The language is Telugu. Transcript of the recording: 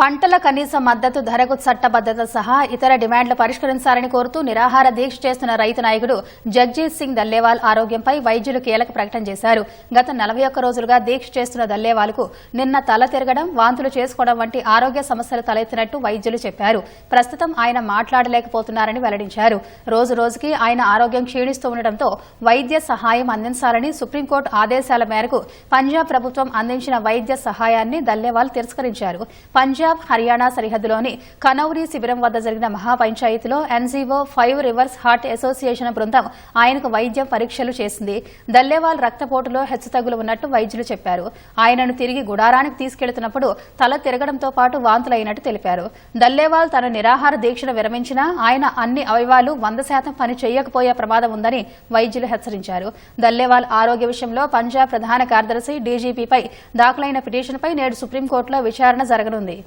పంటల కనీస మద్దతు ధరకు చట్టబద్దత సహా ఇతర డిమాండ్లు పరిష్కరించాలని కోరుతూ నిరాహార దీక్ష చేస్తున్న రైతు నాయకుడు జగ్జీత్ సింగ్ దల్లేవాల్ ఆరోగ్యంపై వైద్యులు కీలక ప్రకటన చేశారు. గత నలభై ఒక్క రోజులుగా దీక్ష చేస్తున్న దల్లేవాల్కు నిన్న తల తిరగడం వాంతులు చేసుకోవడం వంటి ఆరోగ్య సమస్యలు తలెత్తినట్టు వైద్యులు చెప్పారు. ప్రస్తుతం ఆయన మాట్లాడలేకపోతున్నారని వెల్లడించారు. రోజు రోజుకి ఆయన ఆరోగ్యం క్షీణిస్తూ ఉండటంతో వైద్య సహాయం అందించాలని సుప్రీంకోర్టు ఆదేశాల మేరకు పంజాబ్ ప్రభుత్వం అందించిన వైద్య సహాయాన్ని దల్లేవాల్ తిరస్కరించారు. పంజాబ్ పంజాబ్ హర్యానా సరిహద్దులోని కనౌరి శిబిరం వద్ద జరిగిన మహాపంచాయతీలో NGO five rivers heart association బృందం ఆయనకు వైద్య పరీక్షలు చేసింది. దల్లేవాల్ రక్తపోటులో హెచ్చుతగులు ఉన్నట్టు వైద్యులు చెప్పారు. ఆయనను తిరిగి గుడారానికి తీసుకెళ్తున్నప్పుడు తల తిరగడంతో పాటు వాంతులైనట్టు తెలిపారు. దల్లేవాల్ తన నిరాహార దీక్షను విరమించినా ఆయన అన్ని అవయవాలు వంద శాతం పని చేయకపోయే ప్రమాదం ఉందని వైద్యులు హెచ్చరించారు. దల్లేవాల్ ఆరోగ్య విషయంలో పంజాబ్ ప్రధాన కార్యదర్శి డీజీపీపై దాఖలైన పిటిషన్పై నేడు సుప్రీంకోర్టులో విచారణ జరగనుంది.